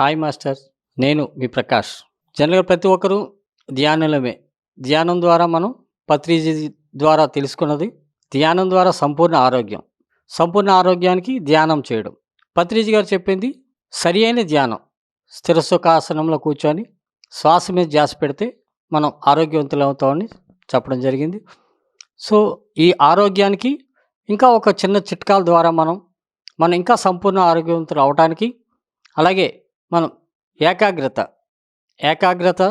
Hi master నేను మీ ప్రకాష్. జనరల్గా ప్రతి ఒక్కరూ ధ్యానలమే ధ్యానం ద్వారా మనం పత్రిజీ ద్వారా తెలుసుకున్నది ధ్యానం ద్వారా సంపూర్ణ ఆరోగ్యం. సంపూర్ణ ఆరోగ్యానికి ధ్యానం చేయడం. పత్రిజీ గారు చెప్పింది సరి అయిన ధ్యానం. స్థిరసుఖాసనంలో కూర్చొని శ్వాస మీద ధ్యాస పెడితే మనం ఆరోగ్యవంతులు అవుతామని చెప్పడం జరిగింది. సో ఈ ఆరోగ్యానికి ఇంకా ఒక చిన్న చిట్కాల ద్వారా మనం మనం ఇంకా సంపూర్ణ ఆరోగ్యవంతులు అవడానికి అలాగే మనం ఏకాగ్రత ఏకాగ్రత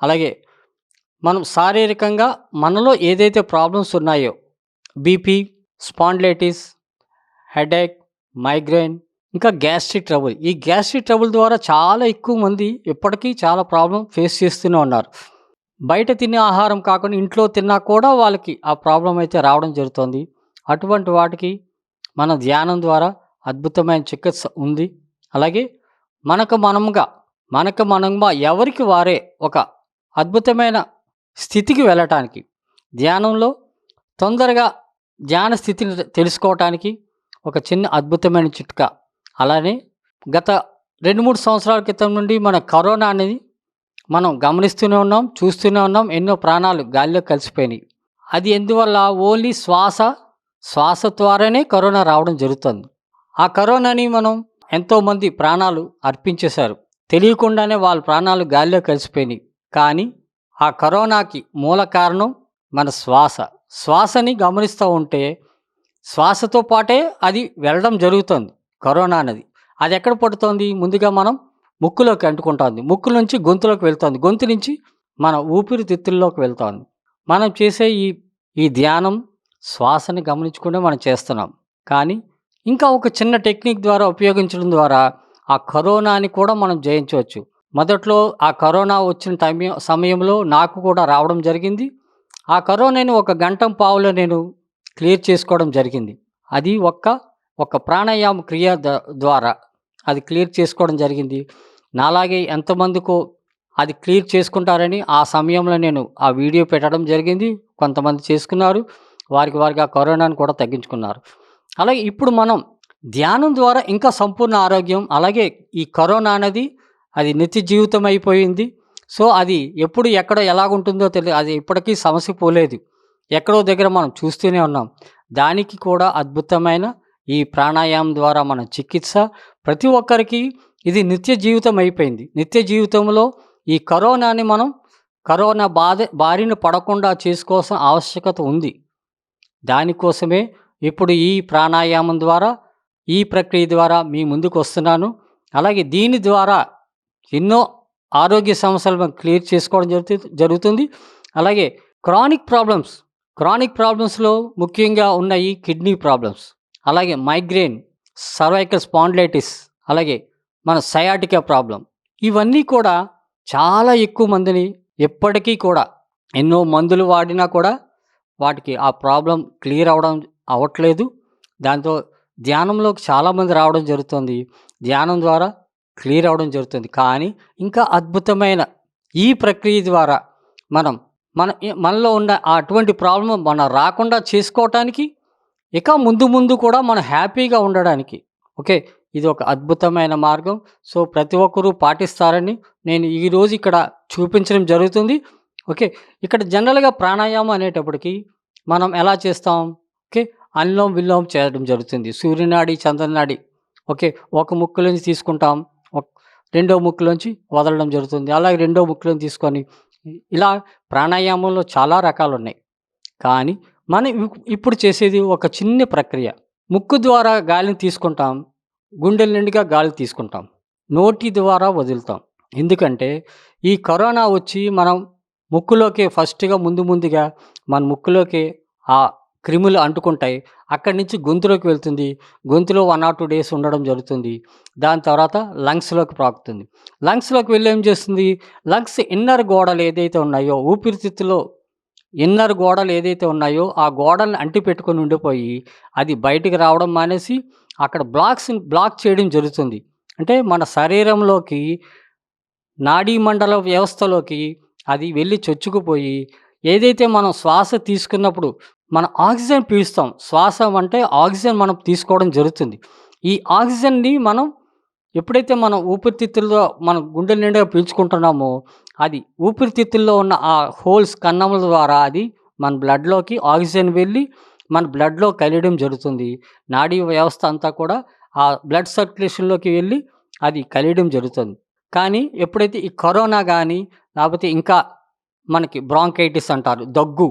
అలాగే మనం శారీరకంగా మనలో ఏదైతే ప్రాబ్లమ్స్ ఉన్నాయో బీపీ స్పాండ్లైటిస్ హెడేక్ మైగ్రైన్ ఇంకా గ్యాస్ట్రిక్ ట్రబుల్. ఈ గ్యాస్ట్రిక్ ట్రబుల్ ద్వారా చాలా ఎక్కువ మంది ఇప్పటికీ చాలా ప్రాబ్లం ఫేస్ చేస్తూనే ఉన్నారు. బయట తినే ఆహారం కాకుండా ఇంట్లో తిన్నా కూడా వాళ్ళకి ఆ ప్రాబ్లం అయితే రావడం జరుగుతుంది. అటువంటి వాటికి మన ధ్యానం ద్వారా అద్భుతమైన చికిత్స ఉంది. అలాగే మనకు మనముగా మనకు మనంగా ఎవరికి వారే ఒక అద్భుతమైన స్థితికి వెళ్ళటానికి ధ్యానంలో తొందరగా ధ్యాన స్థితిని తెలుసుకోవటానికి ఒక చిన్న అద్భుతమైన చిట్కా. అలానే గత రెండు మూడు సంవత్సరాల క్రితం నుండి మన కరోనా అనేది మనం గమనిస్తూనే ఉన్నాం చూస్తూనే ఉన్నాం ఎన్నో ప్రాణాలు గాలిలో కలిసిపోయినాయి. అది ఎందువల్ల? ఓన్లీ శ్వాస శ్వాస ద్వారానే కరోనా రావడం జరుగుతుంది. ఆ కరోనాని మనం ఎంతోమంది ప్రాణాలు అర్పించేశారు. తెలియకుండానే వాళ్ళ ప్రాణాలు గాలిలో కలిసిపోయినాయి. కానీ ఆ కరోనాకి మూల కారణం మన శ్వాస. శ్వాసని గమనిస్తూ ఉంటే శ్వాసతో పాటే అది వెళ్ళడం జరుగుతుంది కరోనా అనేది అది ఎక్కడ పడుతుంది? ముందుగా మనం ముక్కులోకి అంటుకుంటుంది. ముక్కు నుంచి గొంతులోకి వెళ్తుంది. గొంతు నుంచి మన ఊపిరితిత్తుల్లోకి వెళ్తుంది. మనం చేసే ఈ ఈ ధ్యానం శ్వాసని గమనించుకుంటే మనం చేస్తున్నాం. కానీ ఇంకా ఒక చిన్న టెక్నిక్ ద్వారా ఉపయోగించడం ద్వారా ఆ కరోనాని కూడా మనం జయించవచ్చు. మొదట్లో ఆ కరోనా వచ్చిన టైం సమయంలో నాకు కూడా రావడం జరిగింది. ఆ కరోనాని ఒక గంట పావులో నేను క్లియర్ చేసుకోవడం జరిగింది. అది ఒక్క ఒక ప్రాణాయామ క్రియ ద్వారా అది క్లియర్ చేసుకోవడం జరిగింది. నాలాగే ఎంతమందికో అది క్లియర్ చేసుకుంటారని ఆ సమయంలో నేను ఆ వీడియో పెట్టడం జరిగింది. కొంతమంది చేసుకున్నారు. వారికి వారికి ఆ కరోనాను కూడా తగ్గించుకున్నారు. అలాగే ఇప్పుడు మనం ధ్యానం ద్వారా ఇంకా సంపూర్ణ ఆరోగ్యం అలాగే ఈ కరోనా అనేది అది నిత్య జీవితం అయిపోయింది. సో అది ఎప్పుడు ఎక్కడ ఎలాగుంటుందో తెలియదు. అది ఇప్పటికీ సమస్య పోలేదు. ఎక్కడో దగ్గర మనం చూస్తూనే ఉన్నాం. దానికి కూడా అద్భుతమైన ఈ ప్రాణాయామం ద్వారా మన చికిత్స. ప్రతి ఒక్కరికి ఇది నిత్య జీవితం అయిపోయింది. నిత్య జీవితంలో ఈ కరోనాని మనం కరోనా బాధ బారిన పడకుండా చేసుకోవాల్సిన ఆవశ్యకత ఉంది. దానికోసమే ఇప్పుడు ఈ ప్రాణాయామం ద్వారా ఈ ప్రక్రియ ద్వారా మీ ముందుకు వస్తున్నాను. అలాగే దీని ద్వారా ఎన్నో ఆరోగ్య సమస్యలు మనం క్లియర్ చేసుకోవడం జరుగుతు జరుగుతుంది. అలాగే క్రానిక్ ప్రాబ్లమ్స్ క్రానిక్ ప్రాబ్లమ్స్లో ముఖ్యంగా ఉన్నాయి కిడ్నీ ప్రాబ్లమ్స్ అలాగే మైగ్రేన్ సర్వైకల్ స్పాండ్లైటిస్ అలాగే మన సయాటికా ప్రాబ్లం. ఇవన్నీ కూడా చాలా ఎక్కువ మందిని ఎప్పటికీ కూడా ఎన్నో మందులు వాడినా కూడా వాటికి ఆ ప్రాబ్లం క్లియర్ అవడం అవ్వట్లేదు. దాంతో ధ్యానంలోకి చాలామంది రావడం జరుగుతుంది. ధ్యానం ద్వారా క్లియర్ అవడం జరుగుతుంది. కానీ ఇంకా అద్భుతమైన ఈ ప్రక్రియ ద్వారా మనం మన మనలో ఉన్న అటువంటి ప్రాబ్లం మనం రాకుండా చేసుకోవటానికి ఇక ముందు ముందు కూడా మనం హ్యాపీగా ఉండడానికి. ఓకే? ఇది ఒక అద్భుతమైన మార్గం. సో ప్రతి ఒక్కరూ పాటిస్తారని నేను ఈరోజు ఇక్కడ చూపించడం జరుగుతుంది. ఓకే? ఇక్కడ జనరల్గా ప్రాణాయామం అనేటప్పటికి మనం ఎలా చేస్తాం? ఓకే? అల్లోం విల్లోం చేయడం జరుగుతుంది. సూర్యనాడి చంద్రనాడి. ఓకే? ఒక ముక్కులోంచి తీసుకుంటాం. రెండో ముక్కులోంచి వదలడం జరుగుతుంది. అలాగే రెండో ముక్కులోంచి తీసుకొని ఇలా ప్రాణాయామంలో చాలా రకాలు ఉన్నాయి కానీ మనం ఇప్పుడు చేసేది ఒక చిన్న ప్రక్రియ. ముక్కు ద్వారా గాలిని తీసుకుంటాం. గుండెల నిండుగా గాలి తీసుకుంటాం. నోటి ద్వారా వదులుతాం. ఎందుకంటే ఈ కరోనా వచ్చి మనం ముక్కులోకి ఫస్ట్గా ముందు ముందుగా మన ముక్కులోకి ఆ క్రిములు అంటుకుంటాయి. అక్కడి నుంచి గొంతులోకి వెళ్తుంది. గొంతులో వన్ ఆర్ టూ డేస్ ఉండడం జరుగుతుంది. దాని తర్వాత లంగ్స్లోకి ప్రాకుతుంది. లంగ్స్లోకి వెళ్ళి ఏం చేస్తుంది? లంగ్స్ ఇన్నర్ గోడలు ఏదైతే ఉన్నాయో ఊపిరితిత్తులో ఇన్నర్ గోడలు ఏదైతే ఉన్నాయో ఆ గోడల్ని అంటి పెట్టుకొని ఉండిపోయి అది బయటికి రావడం మానేసి అక్కడ బ్లాక్స్ బ్లాక్ చేయడం జరుగుతుంది. అంటే మన శరీరంలోకి నాడీ మండల వ్యవస్థలోకి అది వెళ్ళి చొచ్చుకుపోయి ఏదైతే మనం శ్వాస తీసుకున్నప్పుడు మన ఆక్సిజన్ పీలుస్తాం శ్వాస అంటే ఆక్సిజన్ మనం తీసుకోవడం జరుగుతుంది. ఈ ఆక్సిజన్ని మనం ఎప్పుడైతే మనం ఊపిరితిత్తుల్లో మనం గుండె నిండుగా పీల్చుకుంటున్నామో అది ఊపిరితిత్తుల్లో ఉన్న ఆ హోల్స్ కన్నముల ద్వారా అది మన బ్లడ్లోకి ఆక్సిజన్ వెళ్ళి మన బ్లడ్లో కలియడం జరుగుతుంది. నాడీ వ్యవస్థ అంతా కూడా ఆ బ్లడ్ సర్క్యులేషన్లోకి వెళ్ళి అది కలియడం జరుగుతుంది. కానీ ఎప్పుడైతే ఈ కరోనా కానీ లేకపోతే ఇంకా మనకి బ్రాంకైటిస్ అంటారు దగ్గు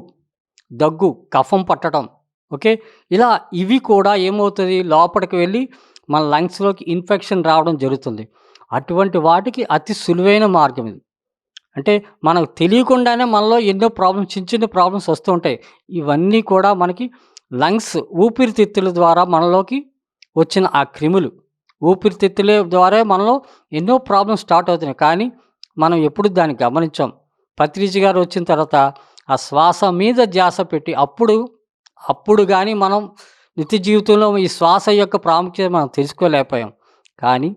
దగ్గు కఫం పట్టడం. ఓకే? ఇలా ఇవి కూడా ఏమవుతుంది? లోపలికి వెళ్ళి మన లంగ్స్లోకి ఇన్ఫెక్షన్ రావడం జరుగుతుంది. అటువంటి వాటికి అతి సులువైన మార్గం ఇది. అంటే మనకు తెలియకుండానే మనలో ఎన్నో ప్రాబ్లమ్స్ చిన్న చిన్న ప్రాబ్లమ్స్ వస్తూ ఉంటాయి. ఇవన్నీ కూడా మనకి లంగ్స్ ఊపిరితిత్తుల ద్వారా మనలోకి వచ్చిన ఆ క్రిములు. ఊపిరితిత్తుల ద్వారా మనలో ఎన్నో ప్రాబ్లమ్స్ స్టార్ట్ అవుతున్నాయి. కానీ మనం ఎప్పుడు దాన్ని గమనించాం. పత్రిజి గారు వచ్చిన తర్వాత ఆ శ్వాస మీద ధ్యాస పెట్టి అప్పుడు అప్పుడు కానీ మనం నిత్య జీవితంలో ఈ శ్వాస యొక్క ప్రాముఖ్యత మనం తెలుసుకోలేకపోయాం. కానీ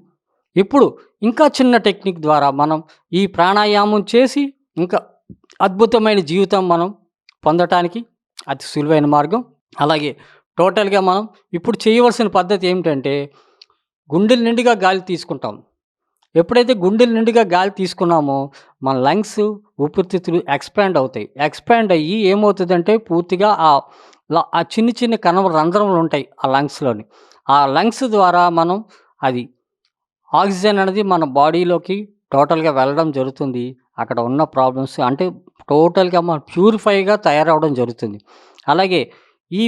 ఇప్పుడు ఇంకా చిన్న టెక్నిక్ ద్వారా మనం ఈ ప్రాణాయామం చేసి ఇంకా అద్భుతమైన జీవితం మనం పొందటానికి అతి సులువైన మార్గం. అలాగే టోటల్గా మనం ఇప్పుడు చేయవలసిన పద్ధతి ఏమిటంటే గుండెల నిండుగా గాలి తీసుకుంటాం. ఎప్పుడైతే గుండెల నిండుగా గాలి తీసుకున్నామో మన లంగ్స్ ఊపిరితిత్తులు ఎక్స్పాండ్ అవుతాయి. ఎక్స్పాండ్ అయ్యి ఏమవుతుందంటే పూర్తిగా ఆ ఆ చిన్న చిన్న కణం రంధ్రములు ఉంటాయి ఆ లంగ్స్లోని. ఆ లంగ్స్ ద్వారా మనం అది ఆక్సిజన్ అనేది మన బాడీలోకి టోటల్గా వెళ్ళడం జరుగుతుంది. అక్కడ ఉన్న ప్రాబ్లమ్స్ అంటే టోటల్గా మన ప్యూరిఫైగా తయారవడం జరుగుతుంది. అలాగే ఈ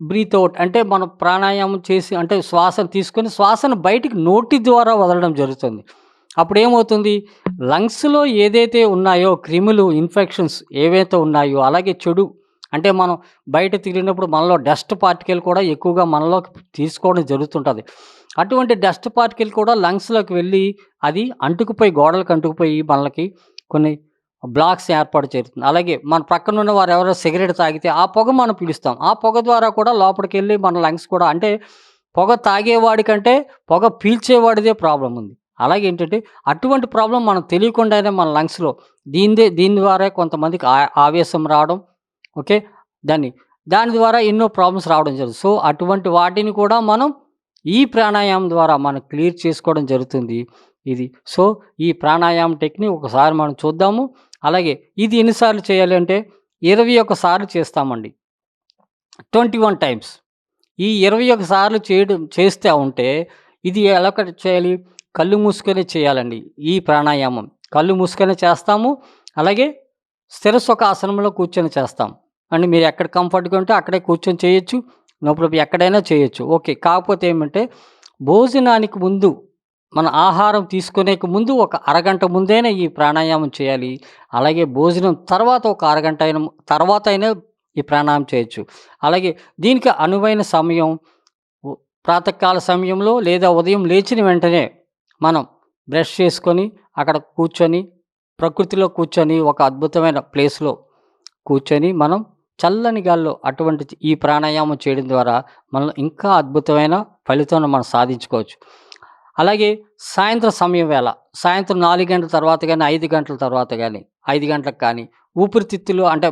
బ్రీత్ అవుట్ అంటే మనం ప్రాణాయామం చేసి అంటే శ్వాసను తీసుకొని శ్వాసను బయటికి నోటి ద్వారా వదలడం జరుగుతుంది. అప్పుడు ఏమవుతుంది? లంగ్స్లో ఏదైతే ఉన్నాయో క్రిములు ఇన్ఫెక్షన్స్ ఏవైతే ఉన్నాయో అలాగే చెడు అంటే మనం బయట తిరిగినప్పుడు మనలో డస్ట్ పార్టికల్ కూడా ఎక్కువగా మనలోకి తీసుకోవడం జరుగుతుంటుంది. అటువంటి డస్ట్ పార్టికల్ కూడా లంగ్స్లోకి వెళ్ళి అది అంటుకుపోయి గోడలకు అంటుకుపోయి మనకి కొన్ని బ్లాక్స్ ఏర్పాటు చేరుతుంది అలాగే మన ప్రక్కన ఉన్న వారు ఎవరో సిగరెట్ తాగితే ఆ పొగ మనం పీలుస్తాం. ఆ పొగ ద్వారా కూడా లోపలికి వెళ్ళి మన లంగ్స్ కూడా అంటే పొగ తాగేవాడి కంటే పొగ పీల్చేవాడిదే ప్రాబ్లం ఉంది. అలాగే ఏంటంటే అటువంటి ప్రాబ్లం మనం తెలియకుండానే మన లంగ్స్లో దీనిదే దీని ద్వారా కొంతమందికి ఆ- ఆవేశం రావడం ఓకే? దాన్ని దాని ద్వారా ఎన్నో ప్రాబ్లమ్స్ రావడం జరుగుతుంది. సో అటువంటి వాటిని కూడా మనం ఈ ప్రాణాయామం ద్వారా మనం క్లియర్ చేసుకోవడం జరుగుతుంది. ఇది సో ఈ ప్రాణాయామ టెక్నిక్ ఒకసారి మనం చూద్దాము. అలాగే ఇది ఎన్నిసార్లు చేయాలి అంటే ఇరవై ఒక్క సార్లు చేస్తామండి. Twenty one times. ఈ ఇరవై ఒక్క సార్లు చేయడం చేస్తే ఉంటే ఇది ఎలా చేయాలి? కళ్ళు మూసుకొని చేయాలండి ఈ ప్రాణాయామం. కళ్ళు మూసుకొని చేస్తాము అలాగే స్థిరసుఖ ఆసనంలో కూర్చొని చేస్తాం. అండి మీరు ఎక్కడ కంఫర్ట్గా ఉంటే అక్కడే కూర్చొని చేయొచ్చు. నొప్పి ఎక్కడైనా చేయొచ్చు. ఓకే. కాకపోతే ఏమంటే భోజనానికి ముందు మన ఆహారం తీసుకునేకి ముందు ఒక అరగంట ముందేనే ఈ ప్రాణాయామం చేయాలి. అలాగే భోజనం తర్వాత ఒక అరగంట అయిన తర్వాత అయినా ఈ ప్రాణాయామం చేయొచ్చు. అలాగే దీనికి అనువైన సమయం ప్రాతకాల సమయంలో లేదా ఉదయం లేచిన వెంటనే మనం బ్రష్ చేసుకొని అక్కడ కూర్చొని ప్రకృతిలో కూర్చొని ఒక అద్భుతమైన ప్లేస్లో కూర్చొని మనం చల్లని గాల్లో అటువంటి ఈ ప్రాణాయామం చేయడం ద్వారా మనం ఇంకా అద్భుతమైన ఫలితం మనం సాధించుకోవచ్చు. అలాగే సాయంత్రం సమయం వేళ సాయంత్రం నాలుగు గంటల తర్వాత కానీ ఐదు గంటల తర్వాత కానీ ఐదు గంటలకు కానీ ఊపిరితిత్తులు అంటే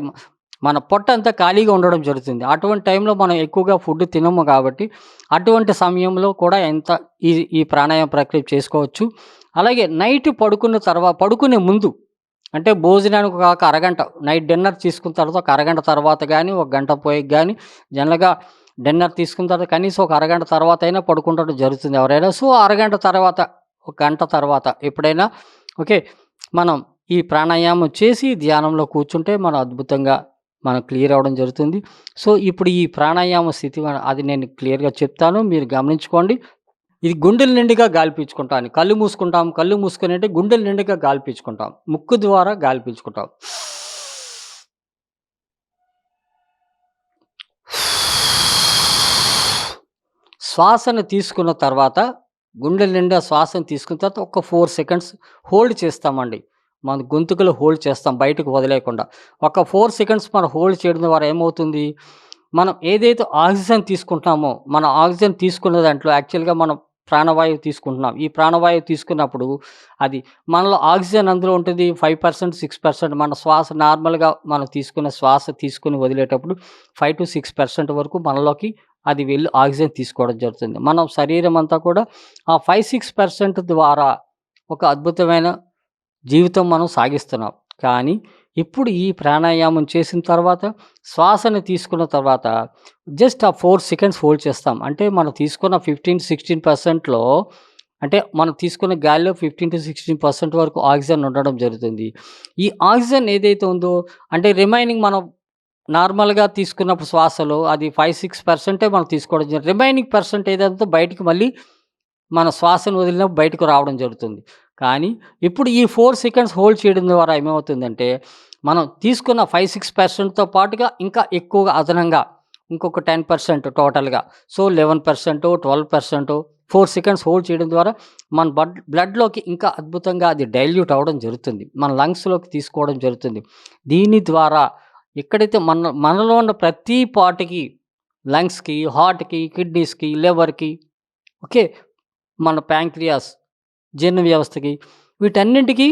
మన పొట్ట అంతా ఖాళీగా ఉండడం జరుగుతుంది. అటువంటి టైంలో మనం ఎక్కువగా ఫుడ్ తినము కాబట్టి అటువంటి సమయంలో కూడా ఎంత ఈ ఈ ప్రాణాయామ ప్రక్రియ చేసుకోవచ్చు. అలాగే నైట్ పడుకున్న తర్వాత పడుకునే ముందు అంటే భోజనానికి ఒక అరగంట నైట్ డిన్నర్ తీసుకున్న తర్వాత ఒక అరగంట తర్వాత కానీ ఒక గంట పోయి కానీ జనరల్గా డిన్నర్ తీసుకున్న తర్వాత కనీసం ఒక అరగంట తర్వాత అయినా పడుకుంటడం జరుగుతుంది ఎవరైనా. సో అరగంట తర్వాత ఒక గంట తర్వాత ఎప్పుడైనా ఓకే మనం ఈ ప్రాణాయామం చేసి ధ్యానంలో కూర్చుంటే మనం అద్భుతంగా మనం క్లియర్ అవ్వడం జరుగుతుంది. సో ఇప్పుడు ఈ ప్రాణాయామ స్థితి అది నేను క్లియర్గా చెప్తాను మీరు గమనించుకోండి. ఇది గుండెల నిండుగా గాలి కళ్ళు మూసుకుంటాం. కళ్ళు మూసుకుని అంటే గుండెల నిండుగా గాలి పీల్చుకుంటాం ముక్కు ద్వారా గాలి పీల్చుకుంటాం శ్వాసను తీసుకున్న తర్వాత గుండెల నిండా శ్వాసను తీసుకున్న తర్వాత ఒక ఫోర్ సెకండ్స్ హోల్డ్ చేస్తామండి. మన గొంతుకులో హోల్డ్ చేస్తాం బయటకు వదిలేయకుండా. ఒక ఫోర్ సెకండ్స్ మనం హోల్డ్ చేయడం ద్వారా ఏమవుతుంది? మనం ఏదైతే ఆక్సిజన్ తీసుకుంటున్నామో మన ఆక్సిజన్ తీసుకున్న దాంట్లో యాక్చువల్గా మనం ప్రాణవాయువు తీసుకుంటున్నాం. ఈ ప్రాణవాయువు తీసుకున్నప్పుడు అది మనలో ఆక్సిజన్ అందులో ఉంటుంది. ఫైవ్ పర్సెంట్ సిక్స్ పర్సెంట్ మన శ్వాస నార్మల్గా మనం తీసుకున్న శ్వాస తీసుకుని వదిలేటప్పుడు ఫైవ్ టు సిక్స్ పర్సెంట్ వరకు మనలోకి అది వెళ్ళి ఆక్సిజన్ తీసుకోవడం జరుగుతుంది. మనం శరీరం అంతా కూడా ఆ ఫైవ్ సిక్స్ పర్సెంట్ ద్వారా ఒక అద్భుతమైన జీవితం మనం సాగిస్తున్నాం. కానీ ఇప్పుడు ఈ ప్రాణాయామం చేసిన తర్వాత శ్వాసని తీసుకున్న తర్వాత జస్ట్ ఆ ఫోర్ సెకండ్స్ హోల్డ్ చేస్తాం. అంటే మనం తీసుకున్న ఫిఫ్టీన్ సిక్స్టీన్ పర్సెంట్లో అంటే మనం తీసుకున్న గాలిలో ఫిఫ్టీన్ టు సిక్స్టీన్ పర్సెంట్ వరకు ఆక్సిజన్ ఉండడం జరుగుతుంది. ఈ ఆక్సిజన్ ఏదైతే ఉందో అంటే రిమైనింగ్ మనం నార్మల్గా తీసుకున్నప్పుడు శ్వాసలో అది ఫైవ్ సిక్స్ పర్సెంటే మనం తీసుకోవడం జరుగుతుంది. రిమైనింగ్ పర్సెంట్ ఏదైతే బయటికి మళ్ళీ మన శ్వాసను వదిలినప్పుడు బయటకు రావడం జరుగుతుంది. కానీ ఇప్పుడు ఈ ఫోర్ సెకండ్స్ హోల్డ్ చేయడం ద్వారా ఏమవుతుందంటే మనం తీసుకున్న ఫైవ్ సిక్స్ పర్సెంట్తో పాటుగా ఇంకా ఎక్కువగా అదనంగా ఇంకొక టెన్ పర్సెంట్ టోటల్గా. So eleven percent twelve percent four seconds hold చేయడం ద్వారా మన బడ్ బ్లడ్లోకి ఇంకా అద్భుతంగా అది డైల్యూట్ అవ్వడం జరుగుతుంది. మన లంగ్స్లోకి తీసుకోవడం జరుగుతుంది. దీని ద్వారా ఎక్కడైతే మన మనలో ఉన్న ప్రతి పార్ట్కి లంగ్స్కి హార్ట్కి కిడ్నీస్కి లివర్కి ఓకే మన ప్యాంక్రియాస్ జీర్ణ వ్యవస్థకి. వీటన్నింటికి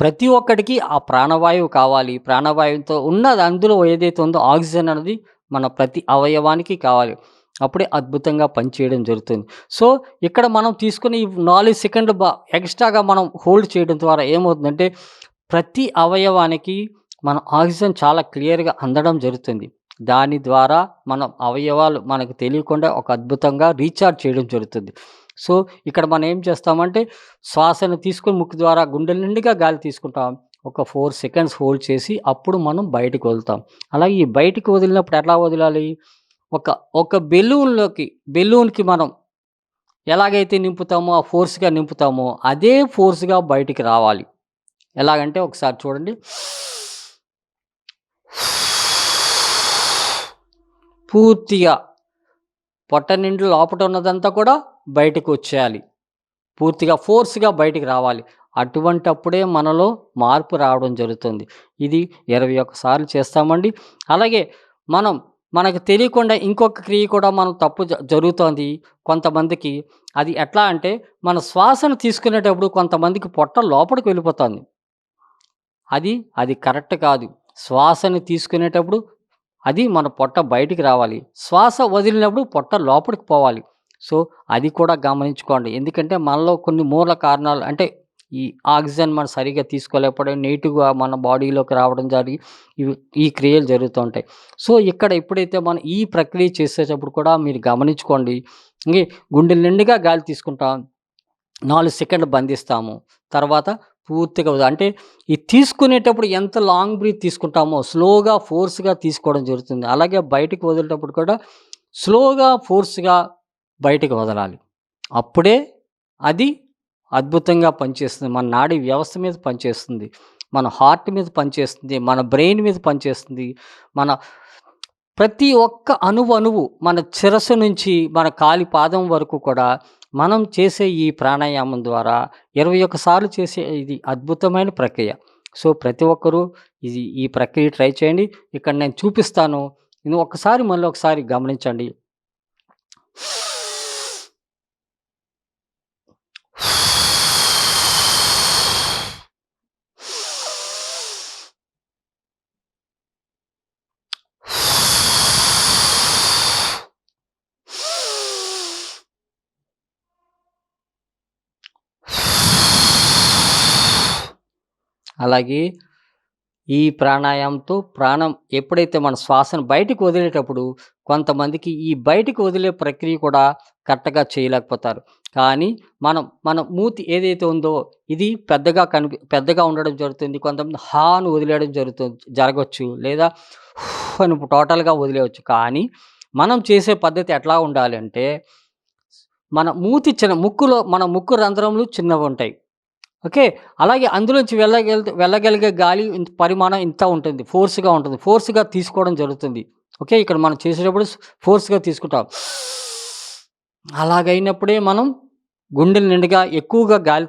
ప్రతి ఒక్కటికి ఆ ప్రాణవాయువు కావాలి. ప్రాణవాయువుతో ఉన్నది అందులో ఏదైతే ఉందో ఆక్సిజన్ అనేది మన ప్రతి అవయవానికి కావాలి. అప్పుడే అద్భుతంగా పనిచేయడం జరుగుతుంది. సో ఇక్కడ మనం తీసుకుని ఈ నాలుగు సెకండ్లు బా ఎక్స్ట్రాగా మనం హోల్డ్ చేయడం ద్వారా ఏమవుతుందంటే ప్రతి అవయవానికి మన ఆక్సిజన్ చాలా క్లియర్గా అందడం జరుగుతుంది. దాని ద్వారా మనం అవయవాలు మనకు తెలియకుండా ఒక అద్భుతంగా రీఛార్జ్ చేయడం జరుగుతుంది. సో ఇక్కడ మనం ఏం చేస్తామంటే శ్వాసను తీసుకుని ముక్కు ద్వారా గుండెల నిండుగా గాలి తీసుకుంటాం. ఒక ఫోర్ సెకండ్స్ హోల్డ్ చేసి అప్పుడు మనం బయటకు వదులుతాం అలాగే ఈ బయటికి వదిలినప్పుడు ఎలా వదలాలి? ఒక ఒక బెలూన్లోకి బెలూన్కి మనం ఎలాగైతే నింపుతామో ఆ ఫోర్స్గా నింపుతామో అదే ఫోర్స్గా బయటికి రావాలి. ఎలాగంటే ఒకసారి చూడండి. పూర్తిగా పొట్ట నిండు లోపట ఉన్నదంతా కూడా బయటకు వచ్చేయాలి. పూర్తిగా ఫోర్స్గా బయటికి రావాలి. అటువంటి అప్పుడే మనలో మార్పు రావడం జరుగుతుంది. ఇది ఇరవై ఒక్కసార్లు చేస్తామండి. అలాగే మనం మనకు తెలియకుండా ఇంకొక క్రియ కూడా మనం తప్పు జ- జరుగుతోంది కొంతమందికి. అది ఎట్లా అంటే మన శ్వాసను తీసుకునేటప్పుడు కొంతమందికి పొట్ట లోపలికి వెళ్ళిపోతుంది. అది అది కరెక్ట్ కాదు. శ్వాసని తీసుకునేటప్పుడు అది మన పొట్ట బయటికి రావాలి. శ్వాస వదిలినప్పుడు పొట్ట లోపలికి పోవాలి. సో అది కూడా గమనించుకోండి. ఎందుకంటే మనలో కొన్ని మూల కారణాలు అంటే ఈ ఆక్సిజన్ మనం సరిగా తీసుకోలేకపోవడం నీటుగా మన బాడీలోకి రావడం జరిగి ఇవి ఈ క్రియలు జరుగుతూ ఉంటాయి. సో ఇక్కడ ఎప్పుడైతే మనం ఈ ప్రక్రియ చేసేటప్పుడు కూడా మీరు గమనించుకోండి. ఇంకే గుండె నిండుగా గాలి తీసుకుంటాం నాలుగు సెకండ్లు బంధిస్తాము తర్వాత పూర్తిగా అంటే ఈ తీసుకునేటప్పుడు ఎంత లాంగ్ బ్రీత్ తీసుకుంటామో స్లోగా ఫోర్స్గా తీసుకోవడం జరుగుతుంది. అలాగే బయటకు వదిలేటప్పుడు కూడా స్లోగా ఫోర్స్గా బయటికి వదలాలి. అప్పుడే అది అద్భుతంగా పనిచేస్తుంది. మన నాడీ వ్యవస్థ మీద పనిచేస్తుంది. మన హార్ట్ మీద పనిచేస్తుంది. మన బ్రెయిన్ మీద పనిచేస్తుంది. మన ప్రతి ఒక్క అణువు అణువు మన చిరసు నుంచి మన కాలి పాదం వరకు కూడా మనం చేసే ఈ ప్రాణాయామం ద్వారా ఇరవై సార్లు చేసే ఇది అద్భుతమైన ప్రక్రియ. సో ప్రతి ఒక్కరూ ఇది ఈ ప్రక్రియ ట్రై చేయండి. ఇక్కడ నేను చూపిస్తాను. ఇది ఒక్కసారి మళ్ళీ ఒకసారి గమనించండి. అలాగే ఈ ప్రాణాయామంతో ప్రాణం ఎప్పుడైతే మన శ్వాసను బయటకు వదిలేటప్పుడు కొంతమందికి ఈ బయటికి వదిలే ప్రక్రియ కూడా కరెక్ట్గా చేయలేకపోతారు. కానీ మనం మన మూతి ఏదైతే ఉందో ఇది పెద్దగా కనిపి పెద్దగా ఉండడం జరుగుతుంది. కొంతమంది హాను వదిలేయడం జరుగుతుంది జరగవచ్చు లేదా అని టోటల్గా వదిలేయవచ్చు కానీ మనం చేసే పద్ధతి ఎట్లా ఉండాలి అంటే మన మూతి చిన్న ముక్కులో మన ముక్కు రంధ్రములు చిన్నవి ఉంటాయి. ఓకే? అలాగే అందులోంచి వెళ్ళగల వెళ్ళగలిగే గాలి ఇంత పరిమాణం ఇంత ఉంటుంది. ఫోర్స్గా ఉంటుంది. ఫోర్స్గా తీసుకోవడం జరుగుతుంది. ఓకే? ఇక్కడ మనం చేసేటప్పుడు ఫోర్స్గా తీసుకుంటాం. అలాగైనప్పుడే మనం గుండెల నిండుగా ఎక్కువగా గాలి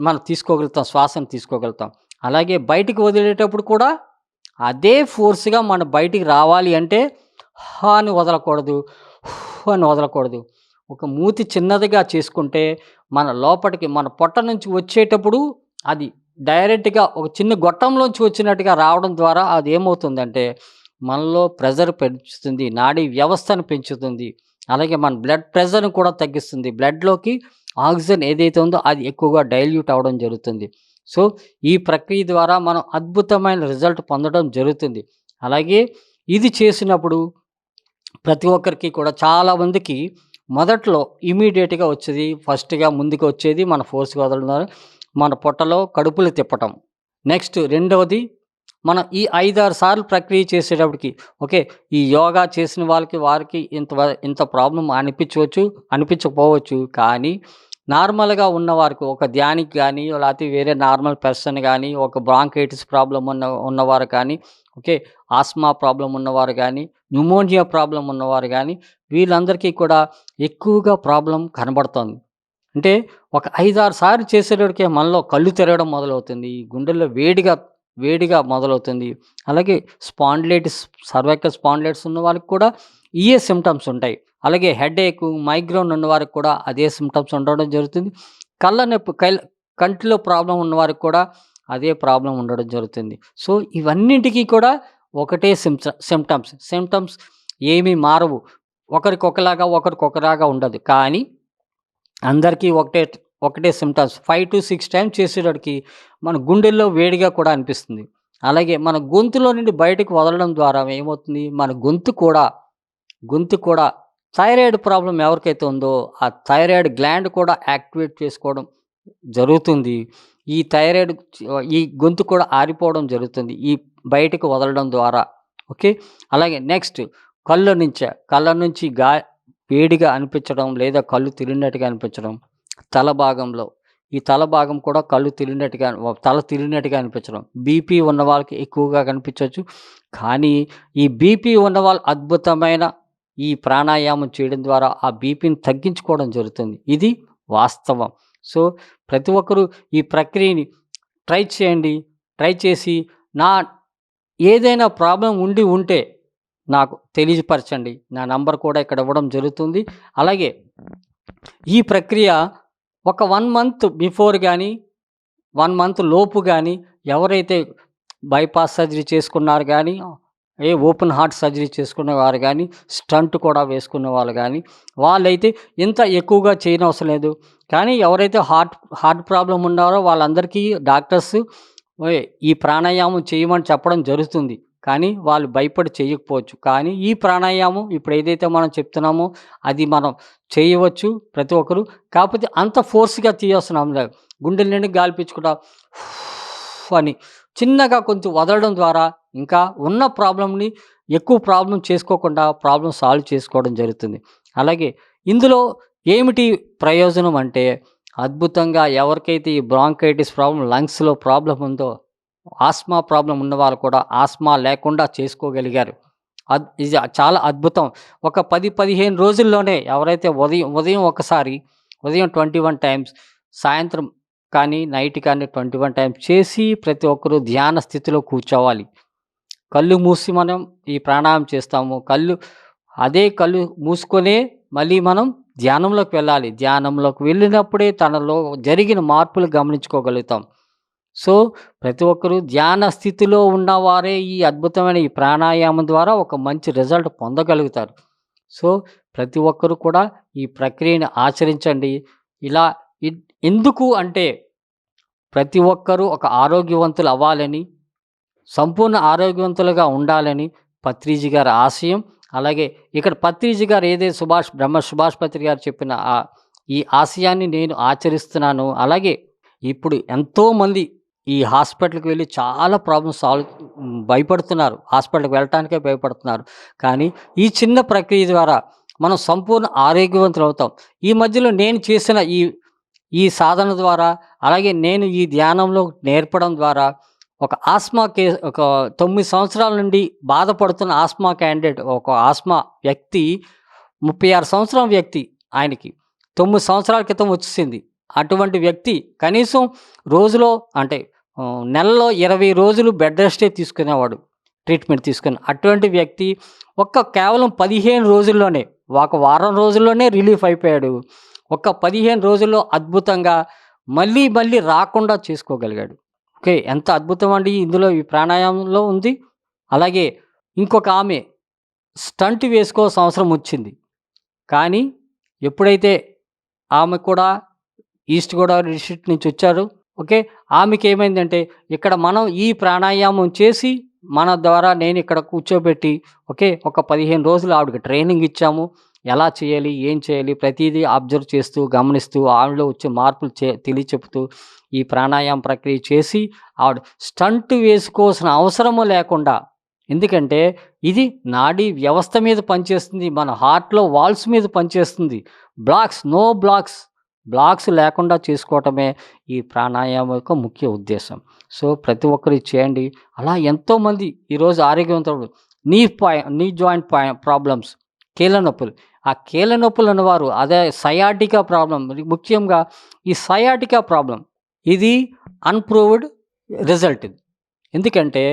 మనం తీసుకోగలుగుతాం. శ్వాసను తీసుకోగలుగుతాం. అలాగే బయటికి వదిలేటప్పుడు కూడా అదే ఫోర్స్గా మనం బయటికి రావాలి అంటే హా అని వదలకూడదు. హు అని వదలకూడదు. ఒక మూతి చిన్నదిగా చేసుకుంటే మన లోపటికి మన పొట్ట నుంచి వచ్చేటప్పుడు అది డైరెక్ట్‌గా ఒక చిన్న గొట్టంలోంచి వచ్చినట్టుగా రావడం ద్వారా అది ఏమవుతుందంటే మనలో ప్రెజర్ పెంచుతుంది. నాడీ వ్యవస్థను పెంచుతుంది. అలాగే మన బ్లడ్ ప్రెషర్‌ని కూడా తగ్గిస్తుంది. బ్లడ్‌లోకి ఆక్సిజన్ ఏదైతే ఉందో అది ఎక్కువగా డైల్యూట్ అవ్వడం జరుగుతుంది. సో, ఈ ప్రక్రియ ద్వారా మనం అద్భుతమైన రిజల్ట్ పొందడం జరుగుతుంది. అలాగే ఇది చేసినప్పుడు ప్రతి ఒక్కరికి కూడా చాలా మందికి మొదట్లో ఇమ్మీడియేట్‌గా వచ్చేది ఫస్ట్‌గా ముందుకు వచ్చేది మన ఫోర్స్ వదలడం ద్వారా మన పొట్టలో కడుపులు తిప్పటం. నెక్స్ట్ రెండవది మనం ఈ 5, 6 సార్లు ప్రక్రియ చేసేటప్పటికి ఓకే. ఈ యోగా చేసిన వాళ్ళకి వారికి ఇంత వ ఇంత ప్రాబ్లం అనిపించవచ్చు, అనిపించకపోవచ్చు. కానీ నార్మల్‌గా ఉన్నవారికి ఒక ధ్యానికి కానీ లేకపోతే వేరే నార్మల్ పర్సన్ కానీ ఒక బ్రాంకైటిస్ ప్రాబ్లం ఉన్న ఉన్నవారు కానీ, ఓకే. ఆస్మా ప్రాబ్లం ఉన్నవారు కానీ న్యూమోనియా ప్రాబ్లం ఉన్నవారు కానీ వీళ్ళందరికీ కూడా ఎక్కువగా ప్రాబ్లం కనబడుతుంది అంటే ఒక 5, 6 సార్లు చేసేటప్పటికే మనలో కళ్ళు తెరగడం మొదలవుతుంది. గుండెల్లో వేడిగా వేడిగా మొదలవుతుంది. అలాగే స్పాండిలైటిస్, సర్వైకల్ స్పాండిలైటిస్ ఉన్న వాళ్ళకి కూడా ఇయే సిమ్టమ్స్ ఉంటాయి. అలాగే హెడేక్, మైగ్రేన్ ఉన్నవారికి కూడా అదే సిమ్టమ్స్ ఉండడం జరుగుతుంది. కళ్ళ నొప్పి కల్ కంటిలో ప్రాబ్లం ఉన్నవారికి కూడా అదే ప్రాబ్లం ఉండడం జరుగుతుంది. సో, ఇవన్నింటికి కూడా ఒకటే సింప్స సిమ్టమ్స్ సింప్టమ్స్ ఏమీ మారవు. ఒకరికొకలాగా ఒకరికొకలాగా ఉండదు. కానీ అందరికీ ఒకటే ఒకటే సింప్టమ్స్ 5-6 టైమ్స్ చేసేటప్పటికి మన గుండెల్లో వేడిగా కూడా అనిపిస్తుంది. అలాగే మన గొంతులో నుండి బయటకు వదలడం ద్వారా ఏమవుతుంది మన గొంతు కూడా గొంతు కూడా థైరాయిడ్ ప్రాబ్లం ఎవరికైతే ఉందో ఆ థైరాయిడ్ గ్లాండ్ కూడా యాక్టివేట్ చేసుకోవడం జరుగుతుంది. ఈ థైరాయిడ్ ఈ గొంతు కూడా ఆరిపోవడం జరుగుతుంది. ఈ బయటకు వదలడం ద్వారా. ఓకే. అలాగే నెక్స్ట్ కళ్ళ నుంచి కళ్ళ నుంచి గా వేడిగా అనిపించడం లేదా కళ్ళు తిరిగినట్టుగా అనిపించడం. తల భాగంలో ఈ తల భాగం కూడా కళ్ళు తిరిగినట్టుగా తల తిరిగినట్టుగా అనిపించడం. బీపీ ఉన్న వాళ్ళకి ఎక్కువగా కనిపించవచ్చు కానీ ఈ బీపీ ఉన్న వాళ్ళు అద్భుతమైన ఈ ప్రాణాయామం చేయడం ద్వారా ఆ బీపీని తగ్గించుకోవడం జరుగుతుంది. ఇది వాస్తవం. సో, ప్రతి ఒక్కరూ ఈ ప్రక్రియని ట్రై చేయండి. ట్రై చేసి నా ఏదైనా ప్రాబ్లం ఉండి ఉంటే నాకు తెలియపరచండి. నా నంబర్ కూడా ఇక్కడ ఇవ్వడం జరుగుతుంది. అలాగే ఈ ప్రక్రియ ఒక వన్ మంత్ బిఫోర్ కానీ వన్ మంత్ లోపు కానీ ఎవరైతే బైపాస్ సర్జరీ చేసుకున్నారు కానీ ఏ ఓపెన్ హార్ట్ సర్జరీ చేసుకున్న వారు కానీ స్టంట్ కూడా వేసుకున్న వాళ్ళు కానీ వాళ్ళైతే ఇంత ఎక్కువగా చేయనవసరం లేదు. కానీ ఎవరైతే హార్ట్ హార్ట్ ప్రాబ్లం ఉన్నారో వాళ్ళందరికీ డాక్టర్స్ ఈ ప్రాణాయామం చేయమని చెప్పడం జరుగుతుంది. కానీ వాళ్ళు భయపడి చేయకపోవచ్చు. కానీ ఈ ప్రాణాయామం ఇప్పుడు ఏదైతే మనం చెప్తున్నామో అది మనం చేయవచ్చు ప్రతి ఒక్కరు. కాకపోతే అంత ఫోర్స్‌గా తీయవసరం లేదు. గుండెల నుండి గాలి పీల్చుకుంటా అని చిన్నగా కొంచెం వదలడం ద్వారా ఇంకా ఉన్న ప్రాబ్లంని ఎక్కువ ప్రాబ్లం చేసుకోకుండా ప్రాబ్లమ్ సాల్వ్ చేసుకోవడం జరుగుతుంది. అలాగే ఇందులో ఏమిటి ప్రయోజనం అంటే అద్భుతంగా ఎవరికైతే ఈ బ్రాంకైటిస్ ప్రాబ్లమ్ లంగ్స్‌లో ప్రాబ్లం ఉందో ఆస్మా ప్రాబ్లం ఉన్నవారు కూడా ఆస్మా లేకుండా చేసుకోగలిగారు. అద్ ఇది చాలా అద్భుతం. ఒక 10, 15 రోజుల్లోనే ఎవరైతే ఉదయం ఉదయం ఒకసారి ఉదయం 21 టైమ్స్ సాయంత్రం కానీ, నైట్ కానీ 21 టైమ్స్ చేసి ప్రతి ఒక్కరు ధ్యాన స్థితిలో కూర్చోవాలి. కళ్ళు మూసి మనం ఈ ప్రాణాయామం చేస్తాము. కళ్ళు అదే కళ్ళు మూసుకొనే మళ్ళీ మనం ధ్యానంలోకి వెళ్ళాలి. ధ్యానంలోకి వెళ్ళినప్పుడే తనలో జరిగిన మార్పులు గమనించుకోగలుగుతాం. సో, ప్రతి ఒక్కరు ధ్యాన స్థితిలో ఉన్నవారే ఈ అద్భుతమైన ఈ ప్రాణాయామం ద్వారా ఒక మంచి రిజల్ట్ పొందగలుగుతారు. సో, ప్రతి ఒక్కరు కూడా ఈ ప్రక్రియను ఆచరించండి. ఇలా ఎందుకు అంటే ప్రతి ఒక్కరు ఒక ఆరోగ్యవంతులు అవ్వాలని, సంపూర్ణ ఆరోగ్యవంతులుగా ఉండాలని పత్రిజీ గారి ఆశయం. అలాగే ఇక్కడ పత్రిజీ గారు ఏదైతే సుభాష్ బ్రహ్మ సుభాష్ పత్రి గారు చెప్పిన ఆ ఈ ఆశయాన్ని నేను ఆచరిస్తున్నాను. అలాగే ఇప్పుడు ఎంతోమంది ఈ హాస్పిటల్‌కి వెళ్ళి చాలా ప్రాబ్లమ్స్ సాల్వ్ భయపడుతున్నారు. హాస్పిటల్‌కి వెళ్ళటానికే భయపడుతున్నారు. కానీ ఈ చిన్న ప్రక్రియ ద్వారా మనం సంపూర్ణ ఆరోగ్యవంతులు అవుతాం ఈ మధ్యలో నేను చేసిన ఈ ఈ సాధన ద్వారా అలాగే నేను ఈ ధ్యానంలో నేర్పడం ద్వారా ఒక ఆస్మా కే ఒక తొమ్మిది సంవత్సరాల నుండి బాధపడుతున్న ఆస్మా క్యాండిడేట్ ఒక ఆస్మా వ్యక్తి 36 సంవత్సరం వ్యక్తి ఆయనకి తొమ్మిది సంవత్సరాల క్రితం వచ్చేసింది. అటువంటి వ్యక్తి కనీసం రోజులో అంటే నెలలో 20 రోజులు బెడ్ రెస్టే తీసుకునేవాడు. ట్రీట్మెంట్ తీసుకుని అటువంటి వ్యక్తి ఒక్క కేవలం 15 రోజుల్లోనే ఒక వారం రోజుల్లోనే రిలీఫ్ అయిపోయాడు ఒక పదిహేను రోజుల్లో అద్భుతంగా మళ్ళీ మళ్ళీ రాకుండా చేసుకోగలిగాడు ఓకే ఎంత అద్భుతం అండి ఇందులో ఈ ప్రాణాయామంలో ఉంది. అలాగే ఇంకొక ఆమె స్టంట్ వేసుకోవాల్సిన అవసరం వచ్చింది. కానీ ఎప్పుడైతే ఆమె కూడా ఈస్ట్ గోదావరి డిస్ట్రిక్ట్ నుంచి వచ్చారు ఓకే ఆమెకి ఏమైందంటే ఇక్కడ మనం ఈ ప్రాణాయామం చేసి మన ద్వారా నేను ఇక్కడ కూర్చోబెట్టి ఓకే ఒక పదిహేను రోజులు ఆవిడకి ట్రైనింగ్ ఇచ్చాము. ఎలా చేయాలి ఏం చేయాలి ప్రతిదీ అబ్జర్వ్ చేస్తూ గమనిస్తూ ఆవిడలో వచ్చే మార్పులు చే తెలియ చెప్తూ ఈ ప్రాణాయామ ప్రక్రియ చేసి ఆవిడ స్టంట్ వేసుకోవాల్సిన అవసరము లేకుండా ఎందుకంటే ఇది నాడీ వ్యవస్థ మీద పనిచేస్తుంది మన హార్ట్లో వాల్స్ మీద పనిచేస్తుంది. బ్లాక్స్ నో బ్లాక్స్ బ్లాక్స్ లేకుండా చేసుకోవటమే ఈ ప్రాణాయామం యొక్క ముఖ్య ఉద్దేశం. సో ప్రతి ఒక్కరు చేయండి. అలా ఎంతోమంది ఈరోజు ఆరోగ్యవంతుడు నీ పాయి నీ జాయింట్ పాయి ప్రాబ్లమ్స్ కీళ్ళ నొప్పులు ఆ కీళ్ళ నొప్పులు ఉన్నవారు అదే సయాటికా ప్రాబ్లం ముఖ్యంగా ఈ సయాటికా ప్రాబ్లం ఇది అన్ప్రూవ్డ్ రిజల్ట్ ఇది. ఎందుకంటే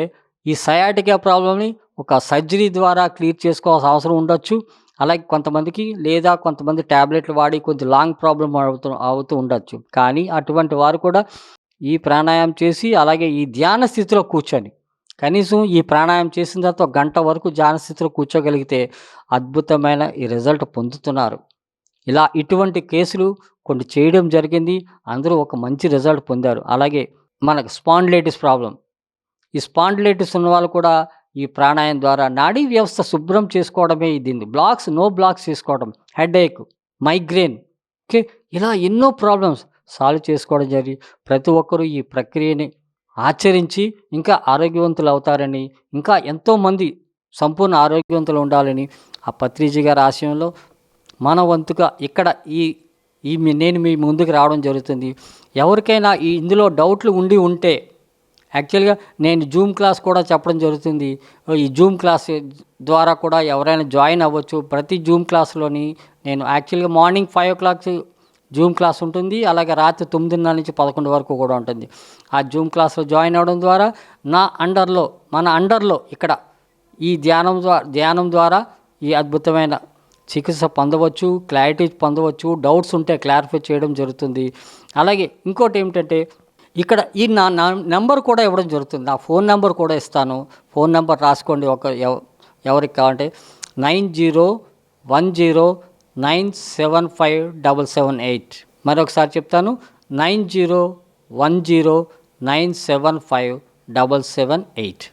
ఈ సయాటికా ప్రాబ్లమ్ని ఒక సర్జరీ ద్వారా క్లియర్ చేసుకోవాల్సిన అవసరం ఉండొచ్చు. అలాగే కొంతమందికి లేదా కొంతమంది ట్యాబ్లెట్లు వాడి కొంచెం లాంగ్ ప్రాబ్లం అవుతూ అవుతూ ఉండొచ్చు. కానీ అటువంటి వారు కూడా ఈ ప్రాణాయామం చేసి అలాగే ఈ ధ్యాన స్థితిలో కూర్చొని కనీసం ఈ ప్రాణాయామం చేసిన తర్వాత ఒక గంట వరకు ధ్యాన స్థితిలో కూర్చోగలిగితే అద్భుతమైన ఈ రిజల్ట్ పొందుతున్నారు. ఇలా ఇటువంటి కేసులు కొన్ని చేయడం జరిగింది. అందరూ ఒక మంచి రిజల్ట్ పొందారు. అలాగే మనకు స్పాండిలైటిస్ ప్రాబ్లం. ఈ స్పాండిలైటిస్ ఉన్న వాళ్ళు కూడా ఈ ప్రాణాయామం ద్వారా నాడీ వ్యవస్థ శుభ్రం చేసుకోవడమే దీన్ని. బ్లాక్స్ నో బ్లాక్స్ చేసుకోవడం. Headache migraine okay? ఇలా ఎన్నో ప్రాబ్లమ్స్ సాల్వ్ చేసుకోవడం జరిగి ప్రతి ఒక్కరూ ఈ ప్రక్రియని ఆచరించి ఇంకా ఆరోగ్యవంతులు అవుతారని ఇంకా ఎంతోమంది సంపూర్ణ ఆరోగ్యవంతులు ఉండాలని ఆ పత్రిజీ గారి ఆశయంలో మన వంతుగా ఇక్కడ ఈ ఈ మీ- నేను మీ ముందుకు రావడం జరుగుతుంది. ఎవరికైనా ఈ ఇందులో డౌట్లు ఉండి ఉంటే యాక్చువల్గా నేను జూమ్ క్లాస్ కూడా చెప్పడం జరుగుతుంది. ఈ జూమ్ క్లాస్ ద్వారా కూడా ఎవరైనా జాయిన్ అవ్వచ్చు. ప్రతి జూమ్ క్లాస్లోని నేను యాక్చువల్గా morning five o'clock zoom class ఉంటుంది. అలాగే రాత్రి తొమ్మిదిన్నర నుంచి పదకొండు వరకు కూడా ఉంటుంది. ఆ జూమ్ క్లాస్లో జాయిన్ అవ్వడం ద్వారా నా అండర్లో మన అండర్లో ఇక్కడ ఈ ధ్యానం ద్వారా ధ్యానం ద్వారా ఈ అద్భుతమైన చికిత్స పొందవచ్చు క్లారిటీ పొందవచ్చు డౌట్స్ ఉంటే క్లారిఫై చేయడం జరుగుతుంది. అలాగే ఇంకోటి ఏమిటంటే ఇక్కడ ఈ నా నా నెంబర్ కూడా ఇవ్వడం జరుగుతుంది. నా ఫోన్ నెంబర్ కూడా ఇస్తాను. ఫోన్ నెంబర్ రాసుకోండి. ఒక ఎవ- ఎవరికి కావాలంటే nine zero one zero nine seven five double seven eight. మరొకసారి చెప్తాను nine zero one zero nine seven five double seven eight.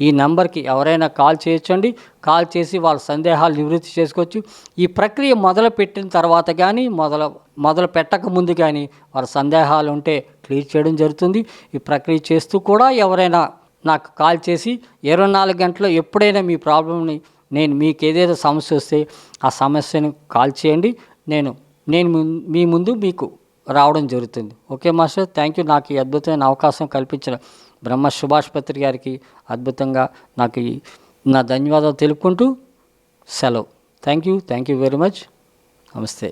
ఈ నెంబర్కి ఎవరైనా కాల్ చేయొచ్చండి. కాల్ చేసి వాళ్ళ సందేహాలు నివృత్తి చేసుకోవచ్చు. ఈ ప్రక్రియ మొదలు పెట్టిన తర్వాత కానీ మొదలు మొదలు పెట్టక ముందు కానీ వాళ్ళ సందేహాలు ఉంటే క్లియర్ చేయడం జరుగుతుంది. ఈ ప్రక్రియ చేస్తూ కూడా ఎవరైనా నాకు కాల్ చేసి ఇరవై నాలుగు గంటల్లో ఎప్పుడైనా మీ ప్రాబ్లమ్ని నేను మీకు ఏదైతే సమస్య వస్తే ఆ సమస్యను కాల్ చేయండి. నేను నేను మీ ముందు మీకు రావడం జరుగుతుంది. Okay master? థ్యాంక్ యూ నాకు ఈ అద్భుతమైన అవకాశం కల్పించిన బ్రహ్మ సుభాష్ పత్రి గారికి అద్భుతంగా నాకు ఈ నా ధన్యవాదాలు తెలుపుకుంటూ సెలవు. Thank you thank you very much నమస్తే